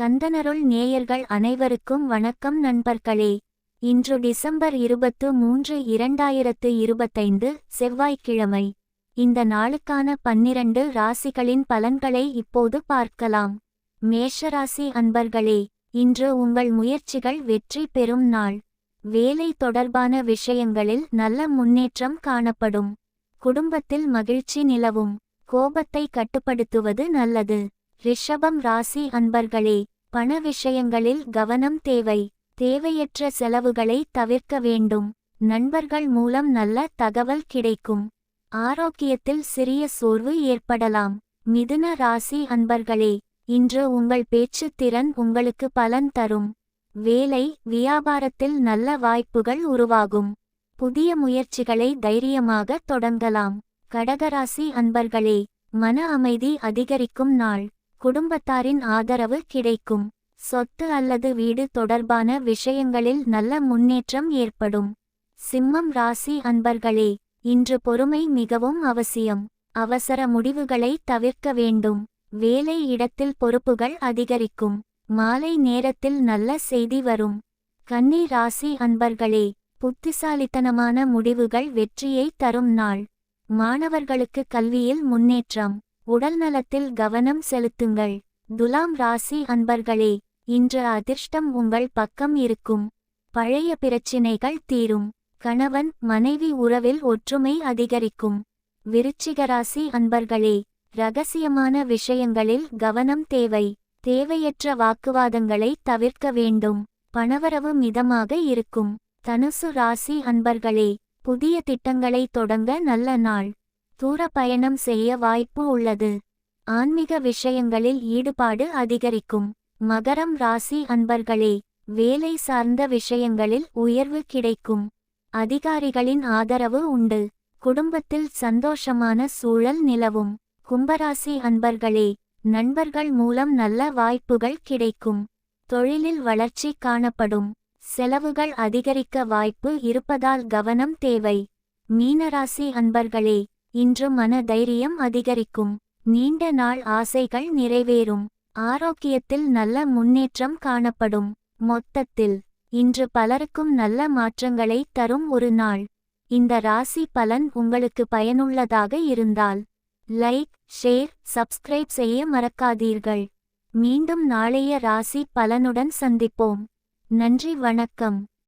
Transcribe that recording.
கந்தனருள் நேயர்கள் அனைவருக்கும் வணக்கம் நண்பர்களே. இன்று டிசம்பர் இருபத்து மூன்று இரண்டாயிரத்து இருபத்தைந்து செவ்வாய்க்கிழமை. இந்த நாளுக்கான பன்னிரண்டு ராசிகளின் பலன்களை இப்போது பார்க்கலாம். மேஷராசி அன்பர்களே இன்று உங்கள் முயற்சிகள் வெற்றி பெறும் நாள். வேலை தொடர்பான விஷயங்களில் நல்ல முன்னேற்றம் காணப்படும். குடும்பத்தில் மகிழ்ச்சி நிலவும். கோபத்தை கட்டுப்படுத்துவது நல்லது. ரிஷபம் ராசி அன்பர்களே பண விஷயங்களில் கவனம் தேவை. தேவையற்ற செலவுகளை தவிர்க்க வேண்டும். நண்பர்கள் மூலம் நல்ல தகவல் கிடைக்கும். ஆரோக்கியத்தில் சிறிய சோர்வு ஏற்படலாம். மிதுன ராசி அன்பர்களே இன்று உங்கள் பேச்சுத் திறன் உங்களுக்கு பலன் தரும். வேலை வியாபாரத்தில் நல்ல வாய்ப்புகள் உருவாகும். புதிய முயற்சிகளை தைரியமாக தொடங்கலாம். கடகராசி அன்பர்களே மன அமைதி அதிகரிக்கும் நாள். குடும்பத்தாரின் ஆதரவு கிடைக்கும். சொத்து அல்லது வீடு தொடர்பான விஷயங்களில் நல்ல முன்னேற்றம் ஏற்படும். சிம்மம் ராசி அன்பர்களே இன்று பொறுமை மிகவும் அவசியம். அவசர முடிவுகளை தவிர்க்க வேண்டும். வேலை இடத்தில் பொறுப்புகள் அதிகரிக்கும். மாலை நேரத்தில் நல்ல செய்தி வரும். கன்னி ராசி அன்பர்களே புத்திசாலித்தனமான முடிவுகள் வெற்றியை தரும் நாள். மாணவர்களுக்கு கல்வியில் முன்னேற்றம். உடல்நலத்தில் கவனம் செலுத்துங்கள். துலாம் ராசி அன்பர்களே இன்று அதிர்ஷ்டம் உங்கள் பக்கம் இருக்கும். பழைய பிரச்சினைகள் தீரும். கணவன் மனைவி உறவில் ஒற்றுமை அதிகரிக்கும். விருச்சிகராசி அன்பர்களே ரகசியமான விஷயங்களில் கவனம் தேவை. தேவையற்ற வாக்குவாதங்களை தவிர்க்க வேண்டும். பணவரவு மிதமாக இருக்கும். தனுசு ராசி அன்பர்களே புதிய திட்டங்களை தொடங்க நல்ல நாள். தூர பயணம் செய்ய வாய்ப்பு உள்ளது. ஆன்மீக விஷயங்களில் ஈடுபாடு அதிகரிக்கும். மகரம் ராசி அன்பர்களே வேலை சார்ந்த விஷயங்களில் உயர்வு கிடைக்கும். அதிகாரிகளின் ஆதரவு உண்டு. குடும்பத்தில் சந்தோஷமான சூழல் நிலவும். கும்பராசி அன்பர்களே நண்பர்கள் மூலம் நல்ல வாய்ப்புகள் கிடைக்கும். தொழிலில் வளர்ச்சி காணப்படும். செலவுகள் அதிகரிக்க வாய்ப்பு இருப்பதால் கவனம் தேவை. மீனராசி அன்பர்களே இன்று மன தைரியம் அதிகரிக்கும். நீண்ட நாள் ஆசைகள் நிறைவேறும். ஆரோக்கியத்தில் நல்ல முன்னேற்றம் காணப்படும். மொத்தத்தில் இன்று பலருக்கும் நல்ல மாற்றங்களை தரும் ஒரு நாள். இந்த ராசி பலன் உங்களுக்கு பயனுள்ளதாக இருந்தால் லைக் ஷேர் சப்ஸ்கிரைப் செய்ய மறக்காதீர்கள். மீண்டும் நாளைய ராசி பலனுடன் சந்திப்போம். நன்றி வணக்கம்.